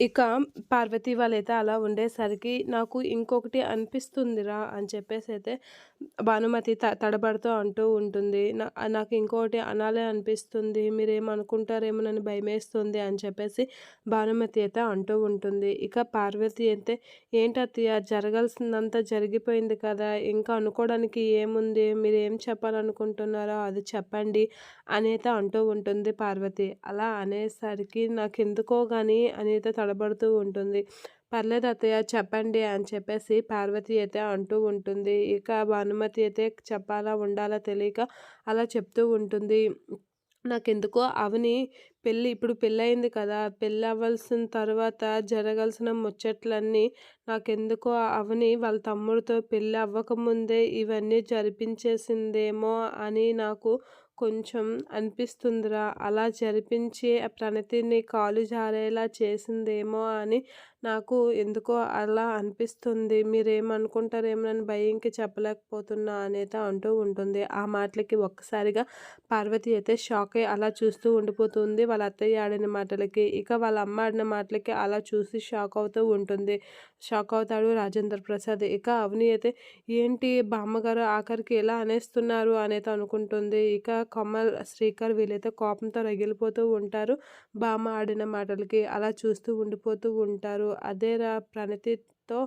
ఇక పార్వతి వాళ్ళైతే అలా ఉండేసరికి నాకు ఇంకొకటి అనిపిస్తుందిరా అని చెప్పేసి అయితే భానుమతి త తడబడుతూ అంటూ ఉంటుంది. నా నాకు ఇంకొకటి అనాలే అనిపిస్తుంది మీరేమనుకుంటారేమోనని భయమేస్తుంది అని చెప్పేసి భానుమతి అయితే అంటూ ఉంటుంది. ఇక పార్వతి అయితే ఏంటత్తయ్య జరగాల్సిందంతా జరిగిపోయింది కదా ఇంకా అనుకోవడానికి ఏముంది మీరు ఏం చెప్పాలనుకుంటున్నారో అది చెప్పండి అని అయితే అంటూ ఉంటుంది పార్వతి. అలా అనేసరికి నాకు ఎందుకో కానీ అని అయితే తడబడుతూ ఉంటుంది. పర్లేదు అత్తయ్య చెప్పండి అని చెప్పేసి పార్వతి అయితే అంటూ ఉంటుంది. ఇక భానుమతి అయితే చెప్పాలా ఉండాలా తెలియక అలా చెప్తూ ఉంటుంది. నాకెందుకో అవని పెళ్ళి ఇప్పుడు పెళ్ళయింది కదా పెళ్ళి అవ్వాల్సిన తర్వాత జరగాల్సిన ముచ్చట్లన్నీ నాకెందుకో అవని వాళ్ళ తమ్ముడితో పెళ్ళి అవ్వకముందే ఇవన్నీ జరిపించేసిందేమో అని నాకు కొంచెం అనిపిస్తుందిరా. అలా జరిపించి ప్రణతిని కాలు జారేలా చేసిందేమో అని నాకు ఎందుకో అలా అనిపిస్తుంది. మీరేమనుకుంటారేమో నన్ను భయంకి చెప్పలేకపోతున్నా అనేది అంటూ ఉంటుంది. ఆ మాటలకి ఒక్కసారిగా పార్వతి అయితే షాక్ అయ్యి అలా చూస్తూ ఉండిపోతుంది. వాళ్ళ వాళ్ళ అత్తయ్య ఆడిన మాటలకి ఇక వాళ్ళ అమ్మ ఆడిన మాటలకి అలా చూసి షాక్ అవుతూ ఉంటుంది. షాక్ అవుతాడు రాజేంద్ర ప్రసాద్. ఇక అవని అయితే ఏంటి బామ్మగారు ఆఖరికి ఎలా అనేస్తున్నారు? అనేది అనుకుంటుంది. ఇక కమల్ శ్రీకర్ వీళ్ళైతే కోపంతో రగిలిపోతూ ఉంటారు బామ్మ ఆడిన మాటలకి. అలా చూస్తూ ఉండిపోతూ ఉంటారు. అదేరా ప్రణతితో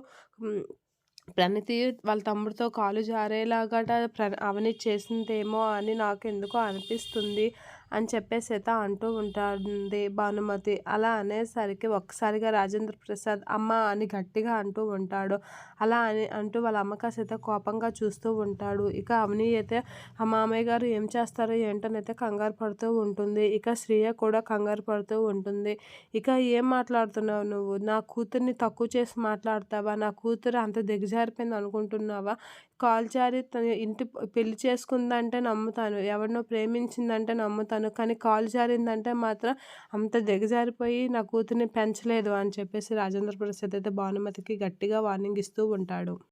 ప్రణతి వాళ్ళ తమ్ముడితో కాలు జారేలాగా ప్ర అవని చేసిందేమో అని నాకు ఎందుకో అనిపిస్తుంది అని చెప్పేసి అయితే అంటూ ఉంటుంది భానుమతి. అలా అనేసరికి ఒక్కసారిగా రాజేంద్ర ప్రసాద్ అమ్మ అని గట్టిగా అంటూ ఉంటాడు. అలా అని అంటూ వాళ్ళ అమ్మకాసి అయితే కోపంగా చూస్తూ ఉంటాడు. ఇక అవని అయితే ఆ మామయ్య గారు ఏం చేస్తారో ఏంటనైతే కంగారు పడుతూ ఉంటుంది. ఇక శ్రీయ కూడా కంగారు పడుతూ ఉంటుంది. ఇక ఏం మాట్లాడుతున్నావు నువ్వు? నా కూతుర్ని తక్కువ చేసి మాట్లాడతావా? నా కూతురు అంత దిగజారిపోయింది అనుకుంటున్నావా? కాల్ జారి తన ఇంటి పెళ్ళి చేసుకుందంటే నమ్ముతాను. ఎవరినో ప్రేమించిందంటే నమ్ముతాను. కానీ కాల్ జారిందంటే మాత్రం అంత దిగజారిపోయి నా కూతుర్ని పెంచలేదు అని చెప్పేసి రాజేంద్ర ప్రసాద్ అయితే భానుమతికి గట్టిగా వార్నింగ్ ఇస్తూ ఉంటాడు.